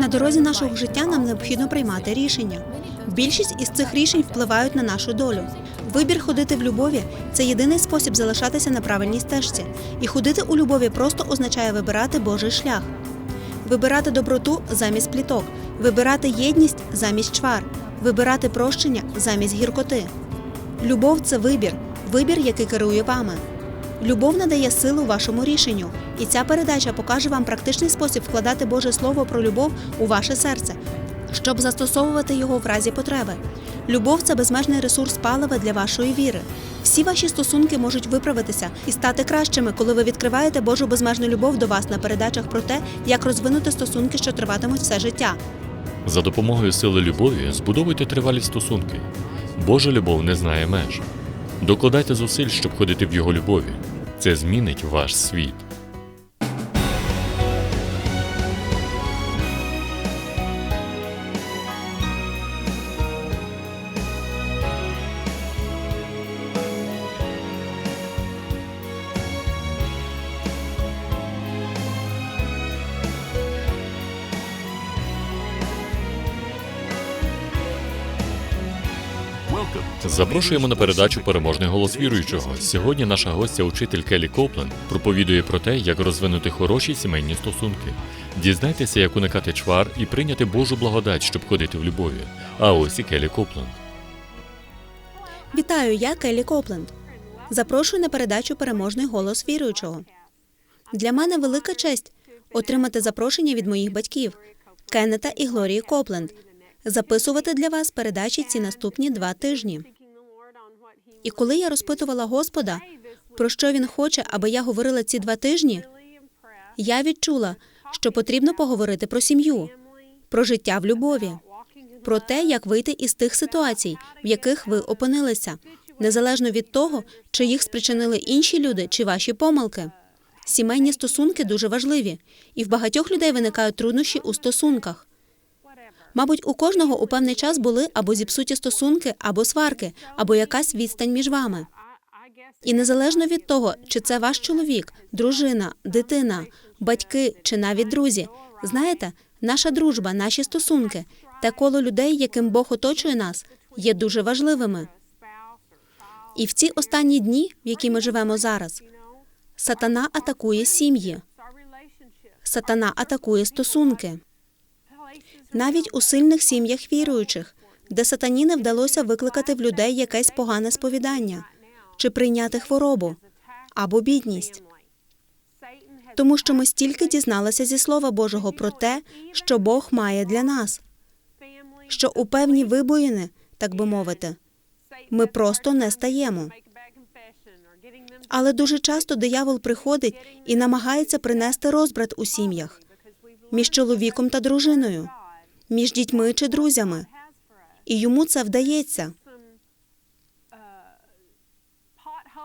На дорозі нашого життя нам необхідно приймати рішення. Більшість із цих рішень впливають на нашу долю. Вибір ходити в любові це єдиний спосіб залишатися на правильній стежці. І ходити у любові просто означає вибирати Божий шлях, вибирати доброту замість пліток, вибирати єдність замість чвар, вибирати прощення замість гіркоти. Любов це вибір, вибір, який керує вами. Любов надає силу вашому рішенню, і ця передача покаже вам практичний спосіб вкладати Боже Слово про любов у ваше серце, щоб застосовувати його в разі потреби. Любов це безмежний ресурс палива для вашої віри. Всі ваші стосунки можуть виправитися і стати кращими, коли ви відкриваєте Божу безмежну любов до вас на передачах про те, як розвинути стосунки, що триватимуть все життя. За допомогою сили любові збудовуйте тривалі стосунки. Божа любов не знає меж. Докладайте зусиль, щоб ходити в його любові. Це змінить ваш світ. Запрошуємо на передачу Переможний голос віруючого. Сьогодні наша гостя, учитель Келі Коплен, проповідує про те, як розвинути хороші сімейні стосунки. Дізнайтеся, як уникати чвар і прийняти Божу благодать, щоб ходити в любові. А ось і Келі Копленд. Вітаю, я Келлі Копленд. Запрошую на передачу Переможний голос віруючого. Для мене велика честь отримати запрошення від моїх батьків Кеннета і Глорії Копленд, записувати для вас передачі ці наступні два тижні. І коли я розпитувала Господа, про що він хоче, аби я говорила ці два тижні, я відчула, що потрібно поговорити про сім'ю, про життя в любові, про те, як вийти із тих ситуацій, в яких ви опинилися, незалежно від того, чи їх спричинили інші люди чи ваші помилки. Сімейні стосунки дуже важливі, і в багатьох людей виникають труднощі у стосунках. Мабуть, у кожного у певний час були або зіпсуті стосунки, або сварки, або якась відстань між вами. І незалежно від того, чи це ваш чоловік, дружина, дитина, батьки чи навіть друзі, знаєте, наша дружба, наші стосунки, те коло людей, яким Бог оточує нас, є дуже важливими. І в ці останні дні, в які ми живемо зараз, сатана атакує сім'ї, сатана атакує стосунки. Навіть у сильних сім'ях віруючих, де сатані не вдалося викликати в людей якесь погане сповідання чи прийняти хворобу або бідність. Тому що ми стільки дізналися зі Слова Божого про те, що Бог має для нас, що у певні вибоїни, так би мовити, ми просто не стаємо. Але дуже часто диявол приходить і намагається принести розбрат у сім'ях між чоловіком та дружиною, між дітьми чи друзями. І йому це вдається,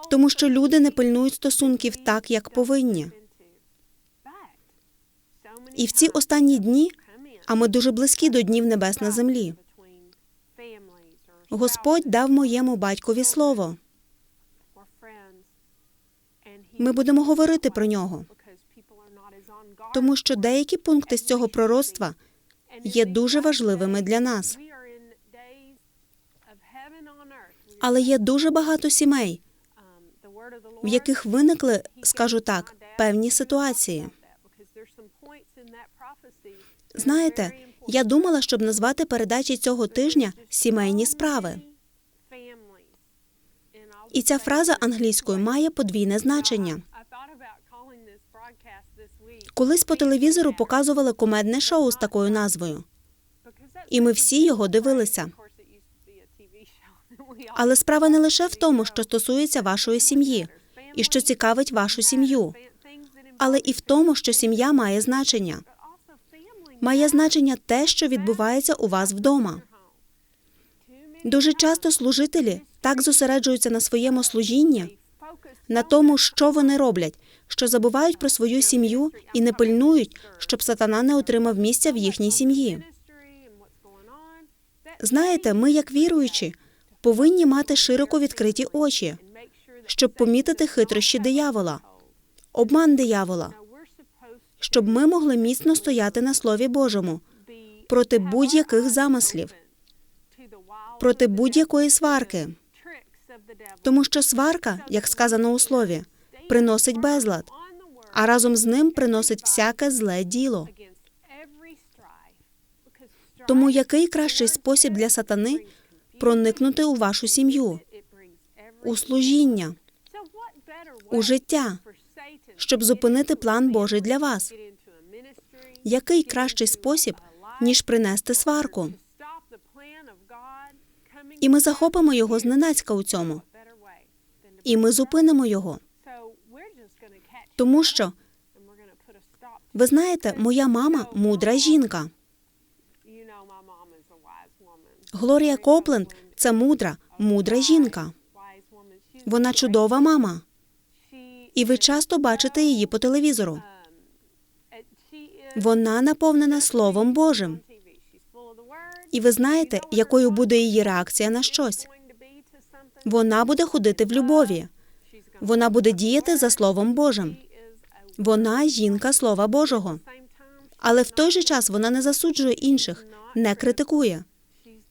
тому що люди не пильнують стосунків так, як повинні. І в ці останні дні, а ми дуже близькі до днів небес на землі. Господь дав моєму батькові слово. Ми будемо говорити про нього, тому що деякі пункти з цього пророцтва є дуже важливими для нас. Але є дуже багато сімей, в яких виникли, скажу так, певні ситуації. Знаєте, я думала, щоб назвати передачі цього тижня сімейні справи. І ця фраза англійською має подвійне значення. Колись по телевізору показували комедне шоу з такою назвою, і ми всі його дивилися. Але справа не лише в тому, що стосується вашої сім'ї і що цікавить вашу сім'ю, але і в тому, що сім'я має значення. Має значення те, що відбувається у вас вдома. Дуже часто служителі так зосереджуються на своєму служінні, на тому, що вони роблять, що забувають про свою сім'ю і не пильнують, щоб сатана не отримав місця в їхній сім'ї. Знаєте, ми, як віруючі, повинні мати широко відкриті очі, щоб помітити хитрощі диявола, обман диявола. щоб ми могли міцно стояти на Слові Божому проти будь-яких замислів, проти будь-якої сварки. Тому що сварка, як сказано у слові, приносить безлад, а разом з ним приносить всяке зле діло. Тому який кращий спосіб для сатани проникнути у вашу сім'ю, у служіння, у життя, щоб зупинити план Божий для вас? Який кращий спосіб, ніж принести сварку? І ми захопимо його зненацька у цьому, і ми зупинимо його. Тому що, ви знаєте, моя мама мудра жінка. Глорія Копленд це мудра, мудра жінка. Вона чудова мама, і ви часто бачите її по телевізору. Вона наповнена Словом Божим. І ви знаєте, якою буде її реакція на щось. Вона буде ходити в любові. Вона буде діяти за Словом Божим. Вона жінка Слова Божого. Але в той же час вона не засуджує інших, не критикує.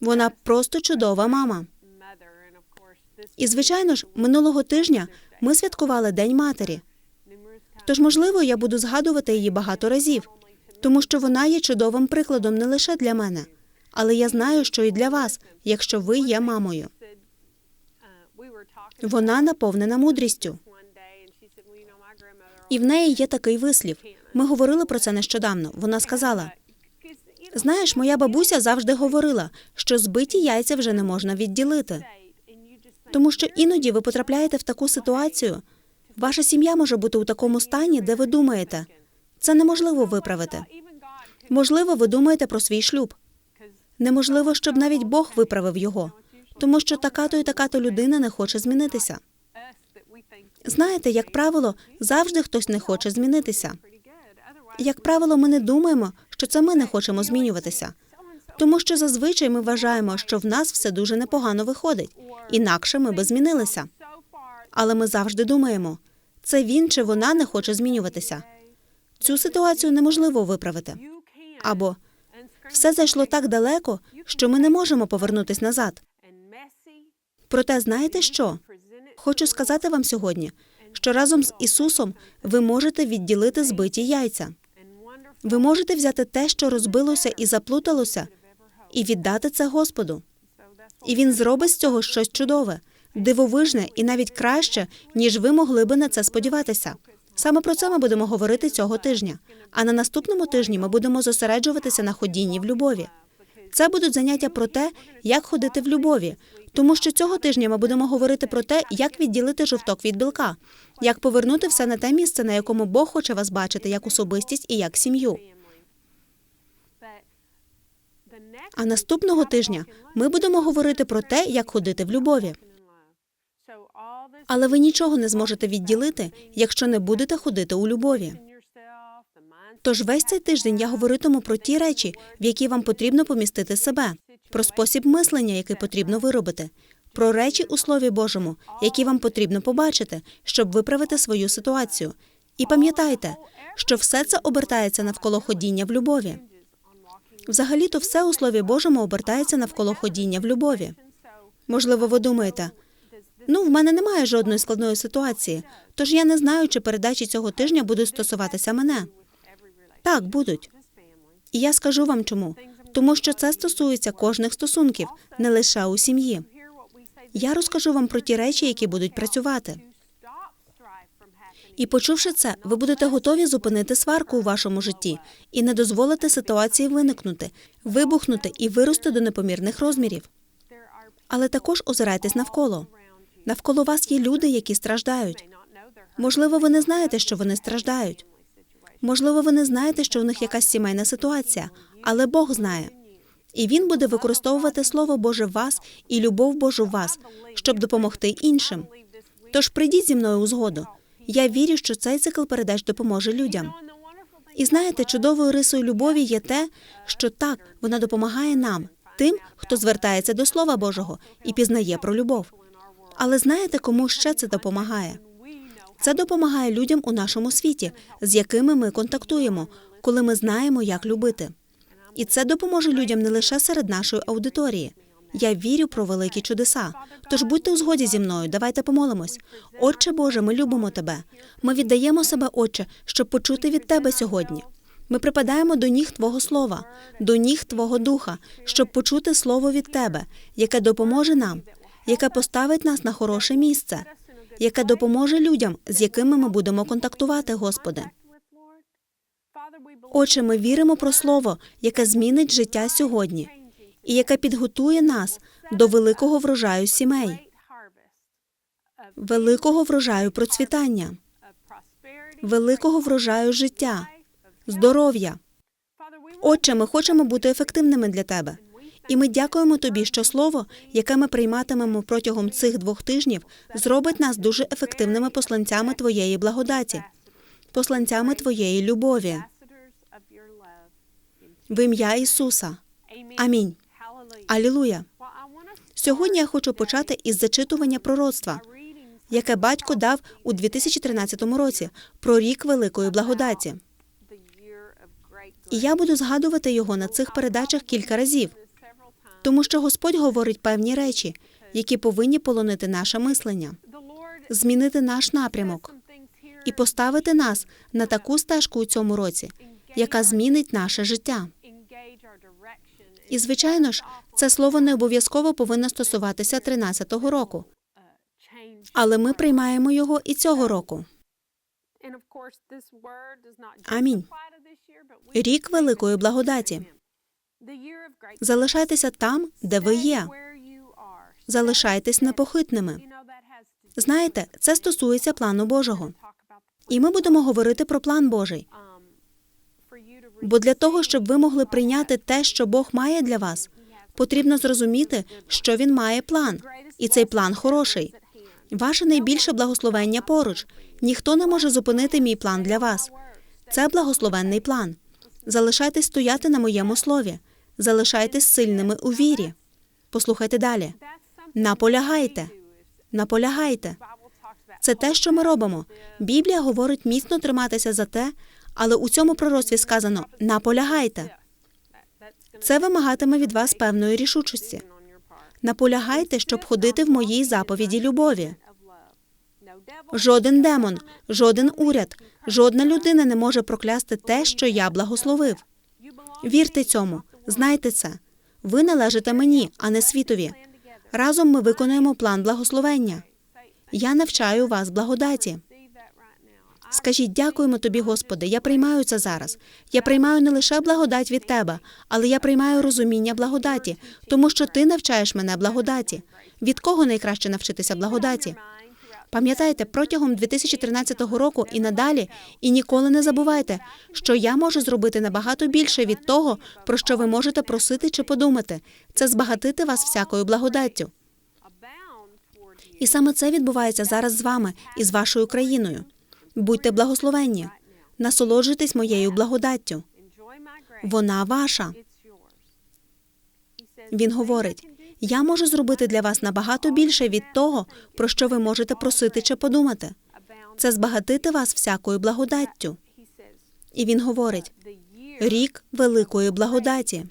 Вона просто чудова мама. І, звичайно ж, минулого тижня ми святкували День матері. Тож, можливо, я буду згадувати її багато разів, тому що вона є чудовим прикладом не лише для мене, але я знаю, що і для вас, якщо ви є мамою. Вона наповнена мудрістю. І в неї є такий вислів. Ми говорили про це нещодавно. Вона сказала: знаєш, моя бабуся завжди говорила, що збиті яйця вже не можна відділити. Тому що іноді ви потрапляєте в таку ситуацію. Ваша сім'я може бути у такому стані, де ви думаєте, це неможливо виправити. Можливо, ви думаєте про свій шлюб. Неможливо, щоб навіть Бог виправив його, тому що така то і така то людина не хоче змінитися. Знаєте, як правило, завжди хтось не хоче змінитися. Як правило, ми не думаємо, що це ми не хочемо змінюватися, тому що зазвичай ми вважаємо, що в нас все дуже непогано виходить, інакше ми би змінилися. Але ми завжди думаємо, це він чи вона не хоче змінюватися. Цю ситуацію неможливо виправити. Або все зайшло так далеко, що ми не можемо повернутись назад. Проте, знаєте що? Хочу сказати вам сьогодні, що разом з Ісусом ви можете відділити збиті яйця. Ви можете взяти те, що розбилося і заплуталося, і віддати це Господу. І він зробить з цього щось чудове, дивовижне і навіть краще, ніж ви могли би на це сподіватися. Саме про це ми будемо говорити цього тижня. А на наступному тижні ми будемо зосереджуватися на ходінні в любові. Це будуть заняття про те, як ходити в любові, тому що цього тижня ми будемо говорити про те, як відділити жовток від білка, як повернути все на те місце, на якому Бог хоче вас бачити як особистість і як сім'ю. А наступного тижня ми будемо говорити про те, як ходити в любові. Але ви нічого не зможете відділити, якщо не будете ходити у любові. Тож весь цей тиждень я говоритиму про ті речі, в які вам потрібно помістити себе, про спосіб мислення, який потрібно виробити, про речі у Слові Божому, які вам потрібно побачити, щоб виправити свою ситуацію. І пам'ятайте, що все це обертається навколо ходіння в любові. Взагалі-то все у Слові Божому обертається навколо ходіння в любові. Можливо, ви думаєте, ну, в мене немає жодної складної ситуації, тож я не знаю, чи передачі цього тижня будуть стосуватися мене. Так, будуть. І я скажу вам чому. Тому що це стосується кожних стосунків, не лише у сім'ї. Я розкажу вам про ті речі, які будуть працювати. І почувши це, ви будете готові зупинити сварку у вашому житті і не дозволити ситуації виникнути, вибухнути і вирости до непомірних розмірів. Але також озирайтесь навколо. Навколо вас є люди, які страждають. Можливо, ви не знаєте, що вони страждають. Можливо, ви не знаєте, що у них якась сімейна ситуація, але Бог знає. І він буде використовувати Слово Боже в вас і любов Божу в вас, щоб допомогти іншим. Тож прийдіть зі мною у згоду. Я вірю, що цей цикл передач допоможе людям. І знаєте, чудовою рисою любові є те, що так вона допомагає нам, тим, хто звертається до Слова Божого і пізнає про любов. Але знаєте, кому ще це допомагає? Це допомагає людям у нашому світі, з якими ми контактуємо, коли ми знаємо, як любити. І це допоможе людям не лише серед нашої аудиторії. Я вірю про великі чудеса. Тож будьте у згоді зі мною, давайте помолимось. Отче Боже, ми любимо тебе. Ми віддаємо себе, Отче, щоб почути від тебе сьогодні. Ми припадаємо до ніг Твого слова, до ніг Твого духа, щоб почути слово від Тебе, яке допоможе нам, яке поставить нас на хороше місце, яке допоможе людям, з якими ми будемо контактувати, Господи. Отче, ми віримо про слово, яке змінить життя сьогодні, і яке підготує нас до великого врожаю сімей, великого врожаю процвітання, великого врожаю життя, здоров'я. Отче, ми хочемо бути ефективними для тебе. І ми дякуємо тобі, що слово, яке ми прийматимемо протягом цих двох тижнів, зробить нас дуже ефективними посланцями твоєї благодаті, посланцями твоєї любові. В ім'я Ісуса. Амінь. Алілуя. Сьогодні я хочу почати із зачитування пророцтва, яке батько дав у 2013 році про рік великої благодаті. І я буду згадувати його на цих передачах кілька разів, тому що Господь говорить певні речі, які повинні полонити наше мислення, змінити наш напрямок і поставити нас на таку стежку у цьому році, яка змінить наше життя. І звичайно ж, це слово не обов'язково повинно стосуватися 13-го року, але ми приймаємо його і цього року. Амінь. Рік великої благодаті. Залишайтеся там, де ви є. Залишайтесь непохитними. Знаєте, це стосується плану Божого. І ми будемо говорити про план Божий. Бо для того, щоб ви могли прийняти те, що Бог має для вас, потрібно зрозуміти, що він має план, і цей план хороший. Ваше найбільше благословення поруч. Ніхто не може зупинити мій план для вас. Це благословенний план. Залишайтесь стояти на моєму слові. Залишайтесь сильними у вірі. Послухайте далі. Наполягайте. Наполягайте. Це те, що ми робимо. Біблія говорить міцно триматися за те, але у цьому пророцтві сказано наполягайте. Це вимагатиме від вас певної рішучості. Наполягайте, щоб ходити в моїй заповіді любові. Жоден демон, жоден уряд, жодна людина не може проклясти те, що я благословив. Вірте цьому, знайте це. Ви належите мені, а не світові. Разом ми виконуємо план благословення. Я навчаю вас благодаті. Скажіть, дякуємо тобі, Господи. Я приймаю це зараз. Я приймаю не лише благодать від тебе, але я приймаю розуміння благодаті, тому що ти навчаєш мене благодаті. Від кого найкраще навчитися благодаті? Пам'ятайте, протягом 2013 року і надалі, і ніколи не забувайте, що я можу зробити набагато більше від того, про що ви можете просити чи подумати. Це збагатити вас всякою благодаттю. І саме це відбувається зараз з вами і з вашою країною. Будьте благословенні, насолоджуйтесь моєю благодаттю. Вона ваша. Він говорить: я можу зробити для вас набагато більше від того, про що ви можете просити чи подумати. Це збагатити вас всякою благодаттю. І він говорить: рік великої благодаті.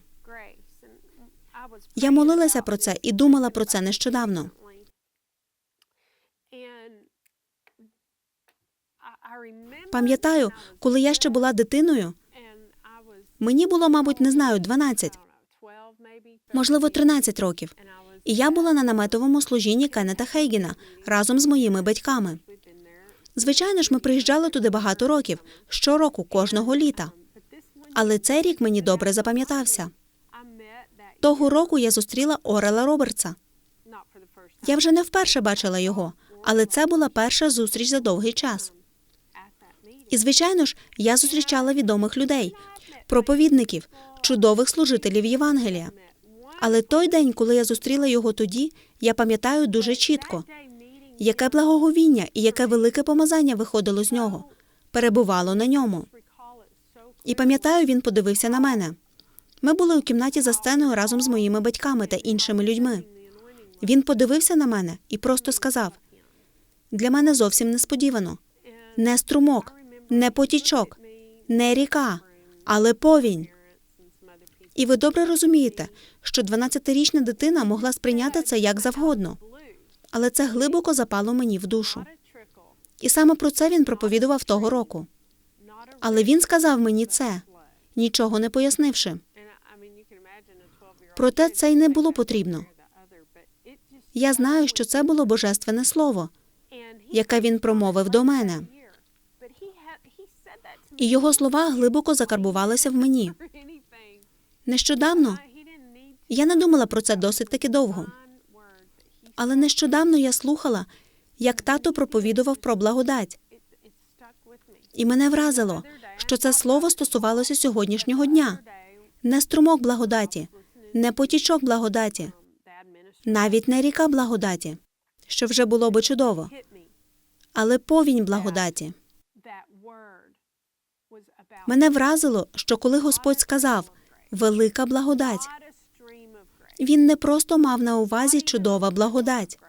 Я молилася про це і думала про це нещодавно. Пам'ятаю, коли я ще була дитиною, мені було, мабуть, не знаю, 12, можливо, 13 років. І я була на наметовому служінні Кеннета Хейгіна разом з моїми батьками. Звичайно ж, ми приїжджали туди багато років, щороку, кожного літа. Але цей рік мені добре запам'ятався. Того року я зустріла Орела Робертса. Я вже не вперше бачила його, але це була перша зустріч за довгий час. І, звичайно ж, я зустрічала відомих людей, проповідників, чудових служителів Євангелія. Але той день, коли я зустріла його тоді, я пам'ятаю дуже чітко, яке благоговіння і яке велике помазання виходило з нього, перебувало на ньому. І пам'ятаю, він подивився на мене. Ми були у кімнаті за сценою разом з моїми батьками та іншими людьми. Він подивився на мене і просто сказав: для мене зовсім несподівано. не струмок, не потічок, не ріка, але повінь. І ви добре розумієте, що 12-річна дитина могла сприйняти це як завгодно, але це глибоко запало мені в душу. І саме про це він проповідував того року. Але він сказав мені це, нічого не пояснивши. Проте це й не було потрібно. Я знаю, що це було божественне слово, яке він промовив до мене, і його слова глибоко закарбувалися в мені. Нещодавно я не думала про це досить таки довго, але нещодавно я слухала, як тато проповідував про благодать, і мене вразило, що це слово стосувалося сьогоднішнього дня. Не струмок благодаті, не потічок благодаті, навіть не ріка благодаті, що вже було би чудово, але повінь благодаті. Мене вразило, що коли Господь сказав велика благодать, він не просто мав на увазі чудова благодать.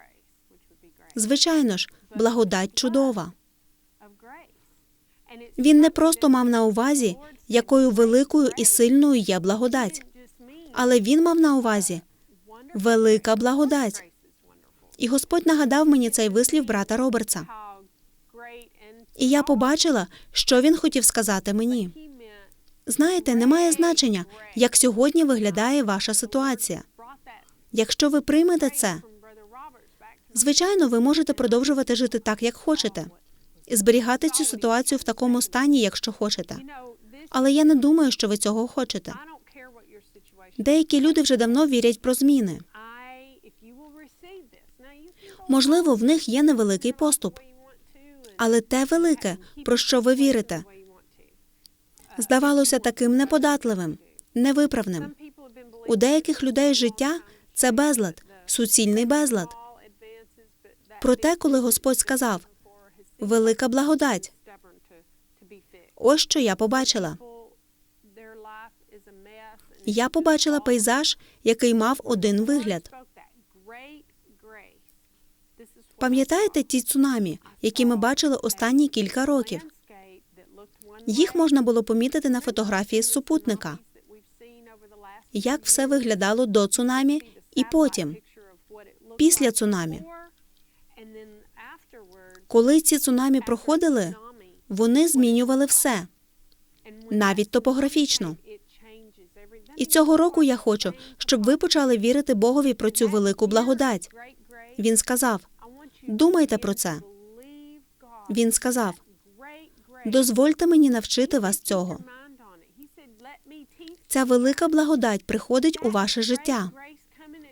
Звичайно ж, благодать чудова. Він не просто мав на увазі, якою великою і сильною є благодать, але він мав на увазі велика благодать. І Господь нагадав мені цей вислів брата Робертса. І я побачила, що він хотів сказати мені. Знаєте, немає значення, як сьогодні виглядає ваша ситуація. Якщо ви приймете це, звичайно, ви можете продовжувати жити так, як хочете, і зберігати цю ситуацію в такому стані, якщо хочете. Але я не думаю, що ви цього хочете. Деякі люди вже давно вірять про зміни. Можливо, в них є невеликий поступ, але те велике, про що ви вірите, здавалося таким неподатливим, невиправним. У деяких людей життя це безлад, суцільний безлад. Проте, коли Господь сказав велика благодать, ось що я побачила. Я побачила пейзаж, який мав один вигляд. Пам'ятаєте ті цунамі, які ми бачили останні кілька років? Їх можна було помітити на фотографії з супутника. Як все виглядало до цунамі і потім, після цунамі. Коли ці цунамі проходили, вони змінювали все, навіть топографічно. І цього року я хочу, щоб ви почали вірити Богові про цю велику благодать. Він сказав: думайте про це. Він сказав: дозвольте мені навчити вас цього. Ця велика благодать приходить у ваше життя.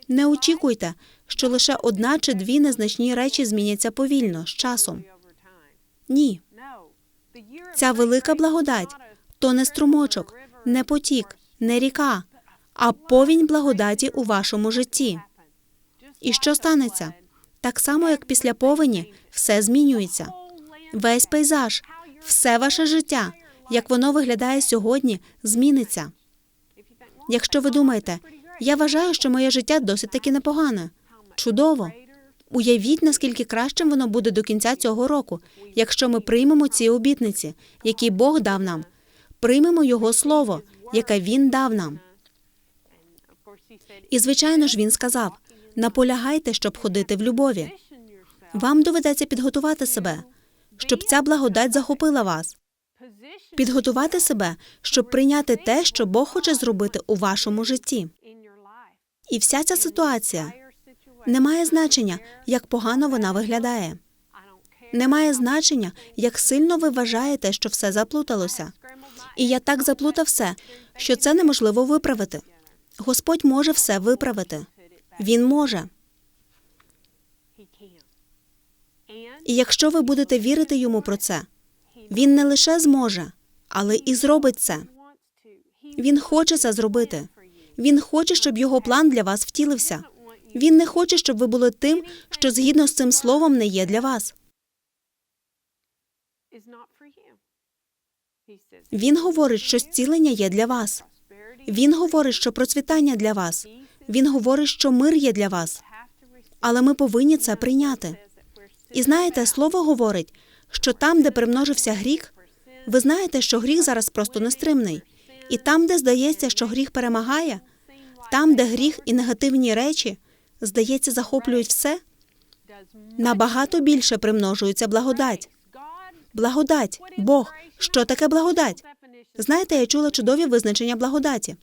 Не очікуйте, що лише одна чи дві незначні речі зміняться повільно з часом. Ні, ця велика благодать то не струмочок, не потік, не ріка, а повінь благодаті у вашому житті. І що станеться? Так само, як після повені, все змінюється. Весь пейзаж, все ваше життя, як воно виглядає сьогодні, зміниться. Якщо ви думаєте, я вважаю, що моє життя досить таки непогане. Чудово. Уявіть, наскільки кращим воно буде до кінця цього року, якщо ми приймемо ці обітниці, які Бог дав нам, приймемо Його слово, яке Він дав нам. І звичайно ж він сказав: наполягайте, щоб ходити в любові. Вам доведеться підготувати себе, щоб ця благодать захопила вас. Підготувати себе, щоб прийняти те, що Бог хоче зробити у вашому житті. І вся ця ситуація не має значення, як погано вона виглядає. Не має значення, як сильно ви вважаєте, що все заплуталося. І я так заплутав все, що це неможливо виправити. Господь може все виправити. Він може. І якщо ви будете вірити йому про це, він не лише зможе, але і зробить це. Він хоче це зробити. Він хоче, щоб його план для вас втілився. Він не хоче, щоб ви були тим, що згідно з цим словом не є для вас. Він говорить, що зцілення є для вас. Він говорить, що процвітання для вас. Він говорить, що мир є для вас. Але ми повинні це прийняти. І знаєте, слово говорить, що там, де примножився гріх, ви знаєте, що гріх зараз просто нестримний. І там, де здається, що гріх перемагає, там, де гріх і негативні речі, здається, захоплюють все, набагато більше примножується благодать. Благодать, Бог. Що таке благодать? Знаєте, я чула чудові визначення благодаті.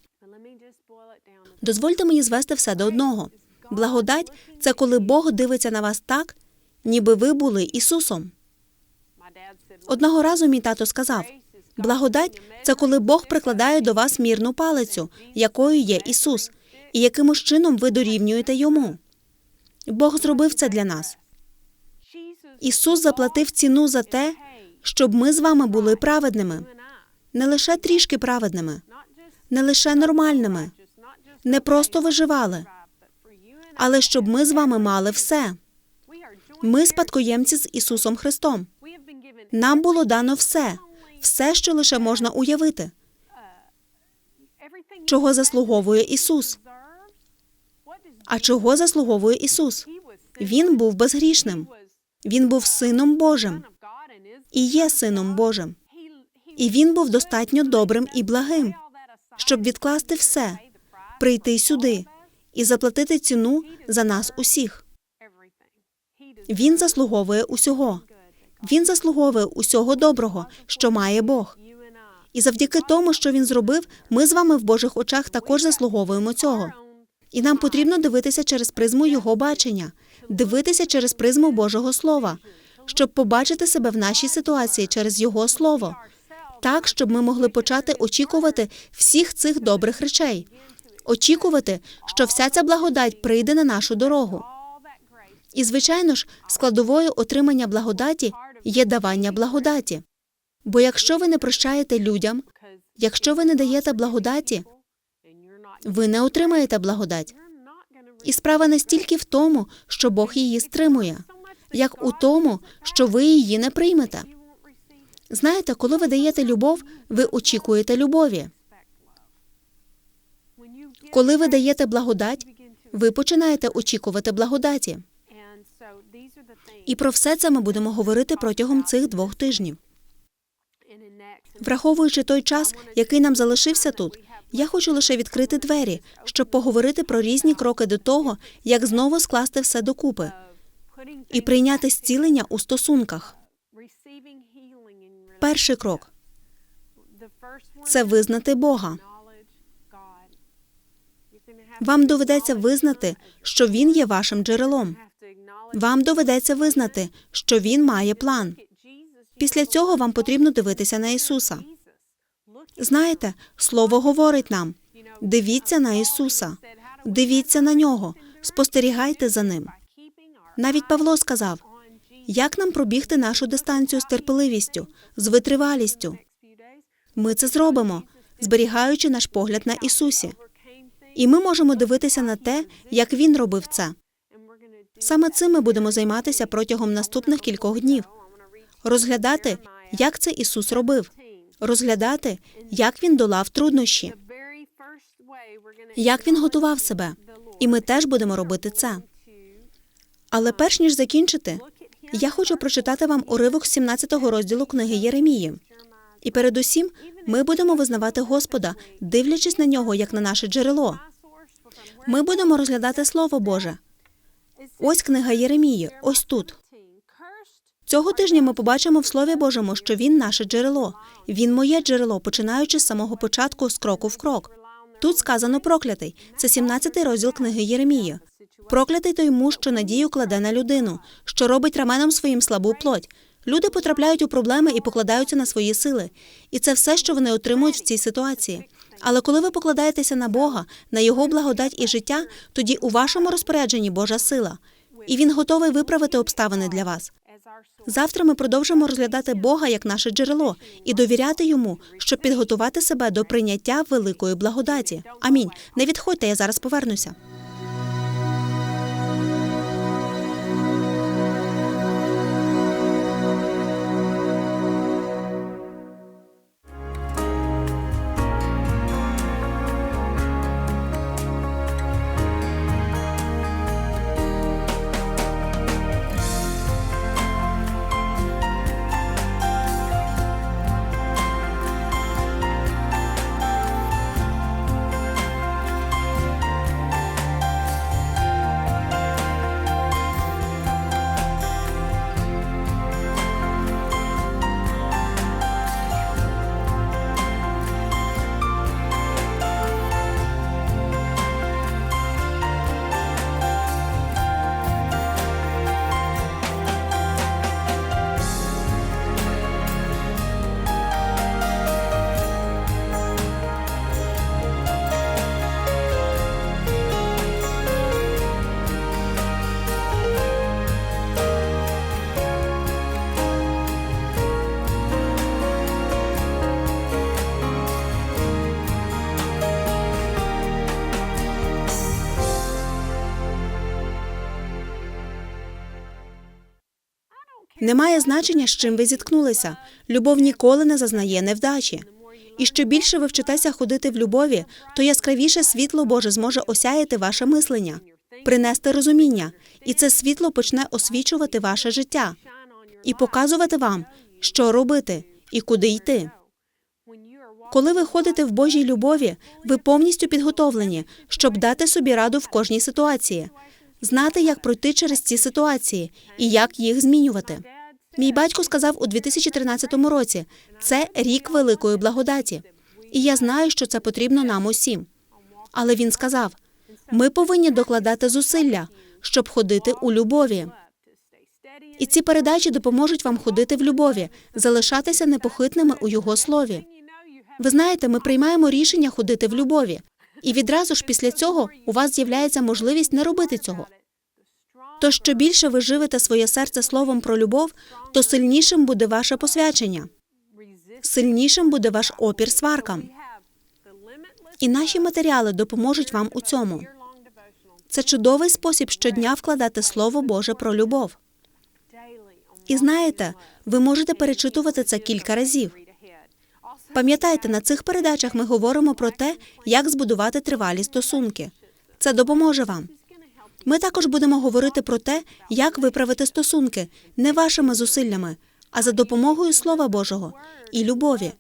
Дозвольте мені звести все до одного. Благодать це коли Бог дивиться на вас так, ніби ви були Ісусом. Одного разу мій тато сказав: благодать це коли Бог прикладає до вас мірну палицю, якою є Ісус, і якимось чином ви дорівнюєте йому. Бог зробив це для нас. Ісус заплатив ціну за те, щоб ми з вами були праведними, не лише трішки праведними, не лише нормальними, не просто виживали, але щоб ми з вами мали все. Ми спадкоємці з Ісусом Христом. Нам було дано все, все, що лише можна уявити, чого заслуговує Ісус. А чого заслуговує Ісус? Він був безгрішним. Він був сином Божим і є сином Божим. І він був достатньо добрим і благим, щоб відкласти все, прийти сюди і заплатити ціну за нас усіх. Він заслуговує усього. Він заслуговує усього доброго, що має Бог. І завдяки тому, що він зробив, ми з вами в Божих очах також заслуговуємо цього. І нам потрібно дивитися через призму його бачення, дивитися через призму Божого Слова, щоб побачити себе в нашій ситуації через його слово, так, щоб ми могли почати очікувати всіх цих добрих речей, очікувати, що вся ця благодать прийде на нашу дорогу. І, звичайно ж, складовою отримання благодаті є давання благодаті. Бо якщо ви не прощаєте людям, якщо ви не даєте благодаті, ви не отримаєте благодать. І справа не стільки в тому, що Бог її стримує, як у тому, що ви її не приймете. Знаєте, коли ви даєте любов, ви очікуєте любові. Коли ви даєте благодать, ви починаєте очікувати благодаті. І про все це ми будемо говорити протягом цих двох тижнів. Враховуючи той час, який нам залишився тут, я хочу лише відкрити двері, щоб поговорити про різні кроки до того, як знову скласти все докупи і прийняти зцілення у стосунках. Перший крок це визнати Бога. Вам доведеться визнати, що Він є вашим джерелом. Вам доведеться визнати, що Він має план. Після цього вам потрібно дивитися на Ісуса. Знаєте, Слово говорить нам: дивіться на Ісуса, дивіться на нього, спостерігайте за ним. Навіть Павло сказав, як нам пробігти нашу дистанцію з терпеливістю, з витривалістю. Ми це зробимо, зберігаючи наш погляд на Ісусі. І ми можемо дивитися на те, як Він робив це. Саме цим ми будемо займатися протягом наступних кількох днів. Розглядати, як це Ісус робив, розглядати, як він долав труднощі, як він готував себе. І ми теж будемо робити це. Але перш ніж закінчити, я хочу прочитати вам уривок з 17-го розділу книги Єремії. І передусім ми будемо визнавати Господа, дивлячись на нього як на наше джерело. Ми будемо розглядати Слово Боже. Ось книга Єремії, ось тут. Цього тижня ми побачимо в Слові Божому, що він наше джерело. Він моє джерело, починаючи з самого початку з кроку в крок. Тут сказано проклятий. Це 17-й розділ книги Єремії. Проклятий той муж, що надію кладе на людину, що робить раменом своїм слабу плоть. Люди потрапляють у проблеми і покладаються на свої сили. І це все, що вони отримують в цій ситуації. Але коли ви покладаєтеся на Бога, на Його благодать і життя, тоді у вашому розпорядженні Божа сила, і Він готовий виправити обставини для вас. Завтра ми продовжимо розглядати Бога як наше джерело і довіряти йому, щоб підготувати себе до прийняття великої благодаті. Амінь. Не відходьте, я зараз повернуся. Немає значення, з чим ви зіткнулися. Любов ніколи не зазнає невдачі. І що більше ви вчитеся ходити в любові, то яскравіше світло Боже зможе осяяти ваше мислення, принести розуміння, і це світло почне освічувати ваше життя і показувати вам, що робити і куди йти. Коли ви ходите в Божій любові, ви повністю підготовлені, щоб дати собі раду в кожній ситуації, знати, як пройти через ці ситуації і як їх змінювати. Мій батько сказав у 2013 році: це рік великої благодаті. І я знаю, що це потрібно нам усім. Але він сказав: ми повинні докладати зусилля, щоб ходити у любові. І ці передачі допоможуть вам ходити в любові, залишатися непохитними у його слові. Ви знаєте, ми приймаємо рішення ходити в любові, і відразу ж після цього у вас з'являється можливість не робити цього. То що більше ви живете своє серце словом про любов, то сильнішим буде ваше посвячення, сильнішим буде ваш опір сваркам. І наші матеріали допоможуть вам у цьому. Це чудовий спосіб щодня вкладати Слово Боже про любов. І знаєте, ви можете перечитувати це кілька разів. Пам'ятайте, на цих передачах ми говоримо про те, як збудувати тривалі стосунки. Це допоможе вам. Ми також будемо говорити про те, як виправити стосунки не вашими зусиллями, а за допомогою Слова Божого і любові.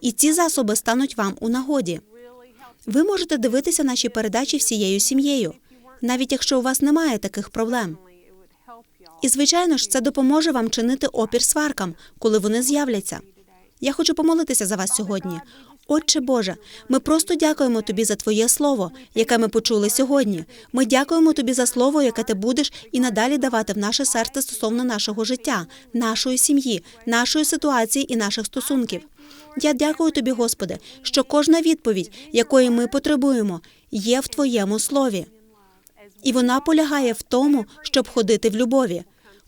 І ці засоби стануть вам у нагоді. Ви можете дивитися наші передачі всією сім'єю, навіть якщо у вас немає таких проблем. І звичайно ж, це допоможе вам чинити опір сваркам, коли вони з'являться. Я хочу помолитися за вас сьогодні. Отче Боже, ми просто дякуємо тобі за Твоє слово, яке ми почули сьогодні. Ми дякуємо тобі за слово, яке ти будеш і надалі давати в наше серце стосовно нашого життя, нашої сім'ї, нашої ситуації і наших стосунків. Я дякую тобі, Господи, що кожна відповідь, якої ми потребуємо, є в Твоєму слові. І вона полягає в тому, щоб ходити в любові.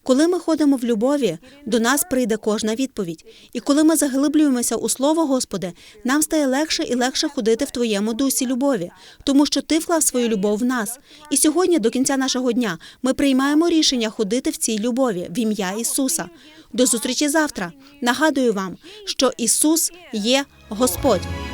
Коли ми ходимо в любові, до нас прийде кожна відповідь. І коли ми заглиблюємося у слово Господи, нам стає легше і легше ходити в твоєму дусі любові, тому що ти вклав свою любов в нас. І сьогодні, до кінця нашого дня, ми приймаємо рішення ходити в цій любові в ім'я Ісуса. До зустрічі завтра. Нагадую вам, що Ісус є Господь.